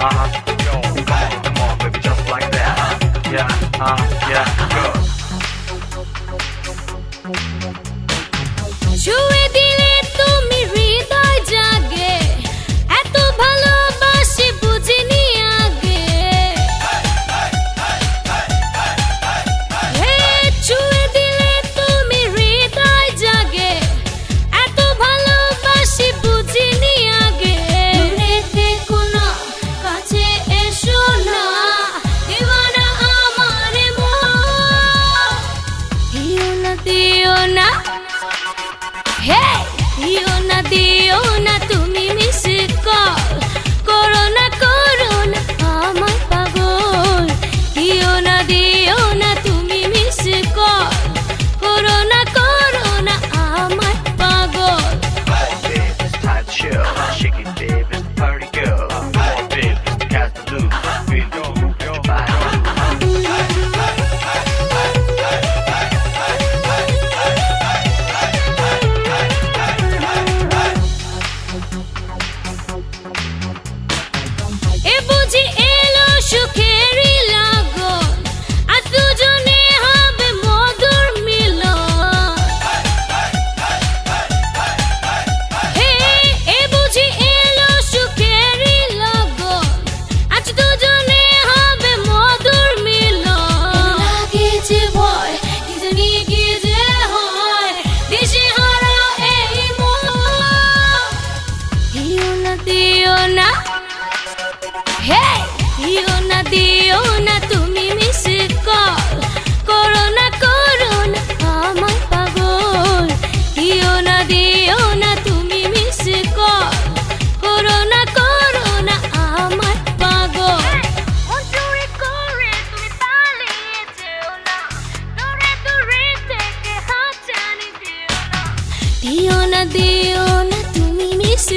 uh, yo, come on, baby, just like that. Uh-huh. Yeah, uh, yeah, go. না দিও না। হে দিও না দিও না তুমি মিস করো না করো না আমার পাগল। না দিও না তুমি মিস করো না করো না আমার পাগল। করে তুমি পালিয়ে যেও না। দূরে দূরে থেকে হাত জানি দিও না। দিও না দিও না তুমি মিস